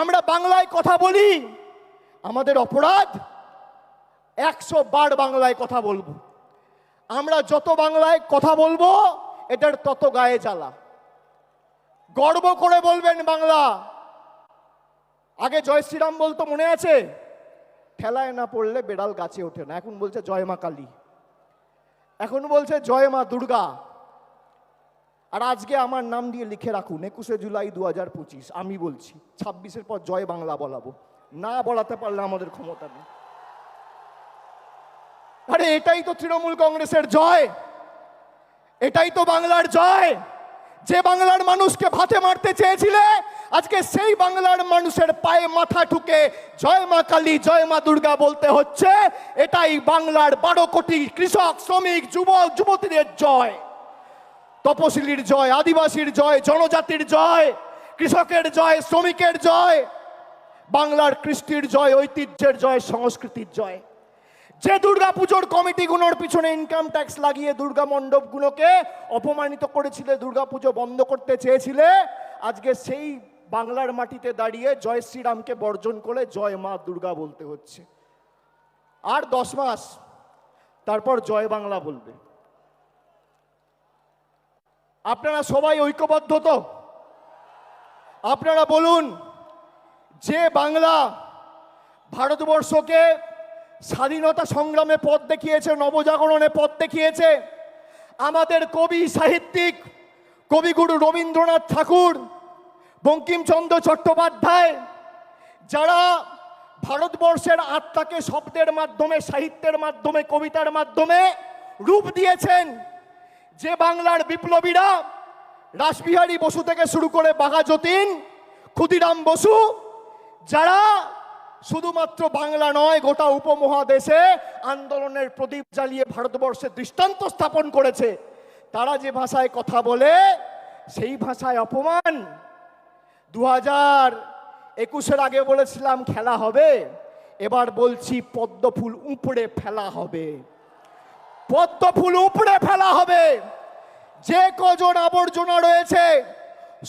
আমরা বাংলায় কথা বলি। আমাদের অপরাধ, একশো বার বাংলায় কথা বলব। আমরা যত বাংলায় কথা বলব, এটার তত গায়ে জ্বালা। গর্ব করে বলবেন বাংলা। আগে জয় শ্রীরাম বলতো মনে আছে? ঠেলায় না পড়লে বেড়াল গাছে ওঠে না। এখন বলছে জয় মা কালী। এখন বলছে জয় মা দুর্গা। আর আজকে আমার নাম দিয়ে লিখে রাখুন, একুশে জুলাই দু হাজার পঁচিশ, আমি বলছি, ছাব্বিশের পর জয় বাংলা বলাবো। না বলাতে পারলে আমাদের ক্ষমতা নেই। আরে, এটাই তো তৃণমূল কংগ্রেসের জয়। এটাই তো বাংলার জয়। যে বাংলার মানুষকে ভাতে মারতে চেয়েছিলে, আজকে সেই বাংলার মানুষের পায়ে মাথা ঠুকে জয় মা কালী, জয় মা দুর্গা বলতে হচ্ছে, এটাই বাংলার বারো কোটি কৃষক, শ্রমিক, যুবক, যুবতীদের জয়। তপশিলির জয়, আদিবাসীর জয়, জনজাতির জয়, কৃষকের জয়, শ্রমিকের জয়, বাংলার কৃষ্টির জয়, ঐতিহ্যের জয়, সংস্কৃতির জয়। যে দুর্গা পুজোর কমিটিগুলোর পিছনে ইনকাম ট্যাক্স লাগিয়ে দুর্গা মণ্ডপগুলোকে অপমানিত করেছিলে, দুর্গা পুজো বন্ধ করতে চেয়েছিলে, আজকে সেই বাংলার মাটিতে দাঁড়িয়ে জয় শ্রীরামকে বর্জন করে জয় মা দুর্গা বলতে হচ্ছে। আর দশ মাস, তারপর জয় বাংলা বলবে। আপনারা সবাই ঐক্যবদ্ধ তো? আপনারা বলুন, যে বাংলা ভারতবর্ষকে স্বাধীনতা সংগ্রামে পথ দেখিয়েছে, নবজাগরণে পথ দেখিয়েছে, আমাদের কবি সাহিত্যিক কবিগুরু রবীন্দ্রনাথ ঠাকুর, বঙ্কিমচন্দ্র চট্টোপাধ্যায়, যারা ভারতবর্ষের আত্মাকে শব্দের মাধ্যমে, সাহিত্যের মাধ্যমে, কবিতার মাধ্যমে রূপ দিয়েছেন যে বাংলার বিপ্লবীরা রাসবিহারী বসু থেকে শুরু করে বাঘা যতীন, ক্ষুদিরাম বসু, যারা শুধুমাত্র বাংলা নয়, গোটা উপমহাদেশে আন্দোলনের প্রদীপ জ্বালিয়ে ভারতবর্ষে দৃষ্টান্ত স্থাপন করেছে, তারা যে ভাষায় কথা বলে, সেই ভাষায় অপমান। দু হাজার একুশের আগে বলেছিলাম, খেলা হবে। এবার বলছি পদ্ম ফুল উপড়ে ফেলা হবে। পদ্ম ফুল উপড়ে ফেলা হবে। যে কজন আবর্জনা রয়েছে,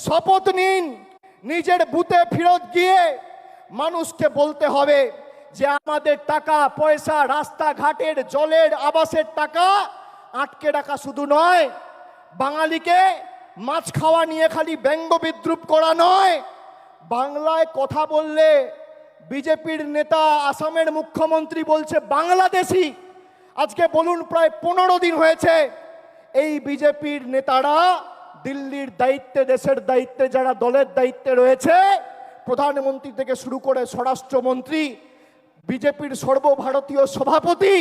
শপথ নিন, নিজের বুথে ফেরত গিয়ে মানুষকে বলতে হবে যে আমাদের টাকা, পয়সা, রাস্তাঘাটের জলের আবাসের টাকা আটকে রাখা শুধু নয়, বাঙালিকে মাছ খাওয়া নিয়ে খালি ব্যঙ্গ বিদ্রুপ করা নয়, বাংলায় কথা বললে বিজেপির নেতা, আসামের মুখ্যমন্ত্রী বলছে, বাংলাদেশি। আজকে বলুন, প্রায় পনেরো দিন হয়েছে এই বিজেপির নেতারা দিল্লির দায়িত্বে, দেশের দায়িত্বে, যারা দলের দায়িত্বে রয়েছে, প্রধানমন্ত্রী থেকে শুরু করে স্বরাষ্ট্রমন্ত্রী, বিজেপির সর্বভারতীয় সভাপতি